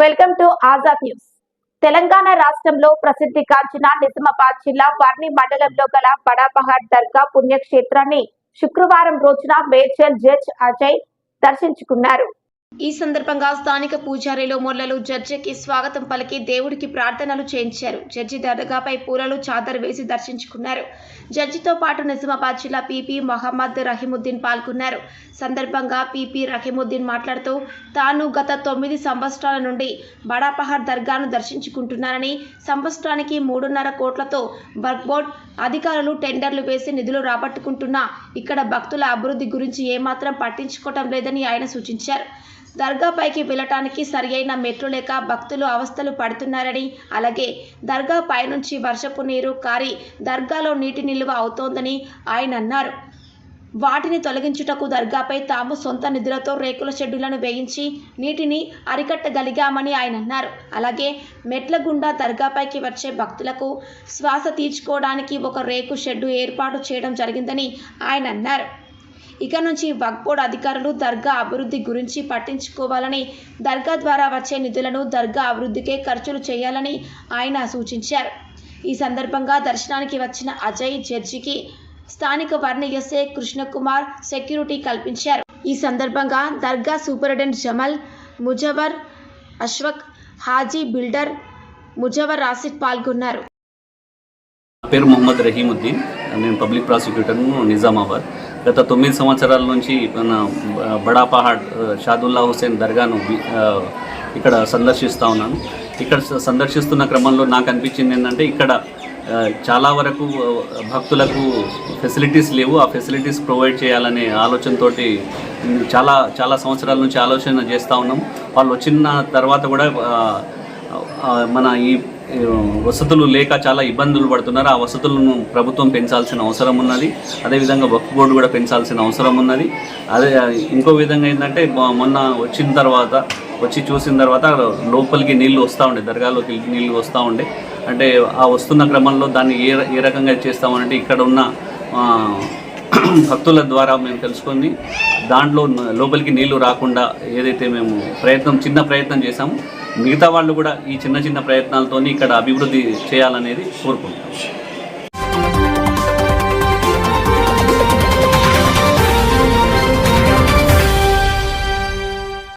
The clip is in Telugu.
Welcome to Azad news. Telangana రాష్ట్రంలో ప్రసిద్ధి కాంచిన నిజామాబాద్ జిల్లా వర్ణి మండలంలో గల బడాపహాడ్ దర్గా పుణ్యక్షేత్రాన్ని శుక్రవారం రోజున మేజర్ జడ్జ్ అజయ్ దర్శించుకున్నారు. ఈ సందర్భంగా స్థానిక పూజారిలో మొర్లలు జడ్జికి స్వాగతం పలికి దేవుడికి ప్రార్థనలు చేయించారు. జడ్జి దర్గాపై పూలలు చాదర్ వేసి దర్శించుకున్నారు. జడ్జితో పాటు నిజామాబాద్ జిల్లా పీపీ మొహమ్మద్ రహీముద్దీన్ పాల్గొన్నారు. సందర్భంగా పీపీ రహీముద్దీన్ మాట్లాడుతూ తాను గత తొమ్మిది సంవత్సరాల నుండి బడాపహార్ దర్గాను దర్శించుకుంటున్నానని సంవత్సరానికి మూడున్నర కోట్లతో వర్క్ బోర్డ్ అధికారులు టెండర్లు వేసి నిధులు రాబట్టుకుంటున్నా ఇక్కడ భక్తుల అభివృద్ధి గురించి ఏమాత్రం పట్టించుకోవటం లేదని ఆయన సూచించారు. దర్గాపైకి వెళ్ళటానికి సరియైన మెట్లు లేక భక్తులు అవస్థలు పడుతున్నారని అలాగే దర్గా పైనుంచి వర్షపు నీరు కారి దర్గాలో నీటి నిల్వ అవుతోందని ఆయన అన్నారు. వాటిని తొలగించుటకు దర్గాపై తాము సొంత నిధులతో రేకుల షెడ్డులను వేయించి నీటిని అరికట్టగలిగామని ఆయన అన్నారు. అలాగే మెట్ల గుండా దర్గాపైకి వచ్చే భక్తులకు శ్వాస తీర్చుకోవడానికి ఒక రేకు షెడ్డు ఏర్పాటు చేయడం జరిగిందని ఆయన అన్నారు. ఇక నుంచి వక్ఫ్ బోర్డు అధికారులు దర్గా అభివృద్ధి గురించి పట్టించుకోవాలని దర్గా ద్వారా వచ్చే నిధులను దర్గా అభివృద్ధికే ఖర్చులు చేయాలని ఆయన సూచించారు. ఈ సందర్భంగా దర్శనానికి వచ్చిన అజయ్ జడ్జికి స్థానిక వర్ణ ఎస్ఏ కృష్ణకుమార్ సెక్యూరిటీ కల్పించారు. ఈ సందర్భంగా దర్గా సూపరింటెండెంట్ జమల్ ముజవర్ అశ్వక్ హాజీ బిల్డర్ ముజవర్ ఆసిఫ్ పాల్గొన్నారు. పేరు మొహమ్మద్ రహీముద్దీన్. నేను పబ్లిక్ ప్రాసిక్యూటర్ను నిజామాబాద్. గత తొమ్మిది సంవత్సరాల నుంచి మన బడాపహాడ్ షాదుల్లా హుసేన్ దర్గాను ఇక్కడ సందర్శిస్తూ ఉన్నాను. ఇక్కడ స- సందర్శిస్తున్న క్రమంలో నాకు అనిపించింది ఏంటంటే ఇక్కడ చాలా వరకు భక్తులకు ఫెసిలిటీస్ లేవు. ఆ ఫెసిలిటీస్ ప్రొవైడ్ చేయాలనే ఆలోచనతో చాలా చాలా సంవత్సరాల నుంచి ఆలోచన చేస్తూ ఉన్నాం. వాళ్ళు వచ్చిన తర్వాత కూడా మన ఈ వసతులు లేక చాలా ఇబ్బందులు పడుతున్నారు. ఆ వసతులను ప్రభుత్వం పెంచాల్సిన అవసరం ఉన్నది. అదేవిధంగా వక్ఫ్ బోర్డు కూడా పెంచాల్సిన అవసరం ఉన్నది. అదే ఇంకో విధంగా ఏంటంటే మొన్న వచ్చిన తర్వాత వచ్చి చూసిన తర్వాత లోపలికి నీళ్ళు వస్తూ ఉండే దర్గాలోకి నీళ్ళు వస్తూ ఉండే. అంటే ఆ వస్తున్న క్రమంలో దాన్ని ఏ ఏ రకంగా చేస్తామనంటే ఇక్కడ ఉన్న భక్తుల ద్వారా మేము తెలుసుకొని దాంట్లో లోపలికి నీళ్ళు రాకుండా ఏదైతే మేము ప్రయత్నం చిన్న ప్రయత్నం చేశామో మిగతా వాళ్ళు కూడా ఈ చిన్న చిన్న ప్రయత్నాలతోని ఇక్కడ అభివృద్ధి చేయాలనేది కోరుకుంటాం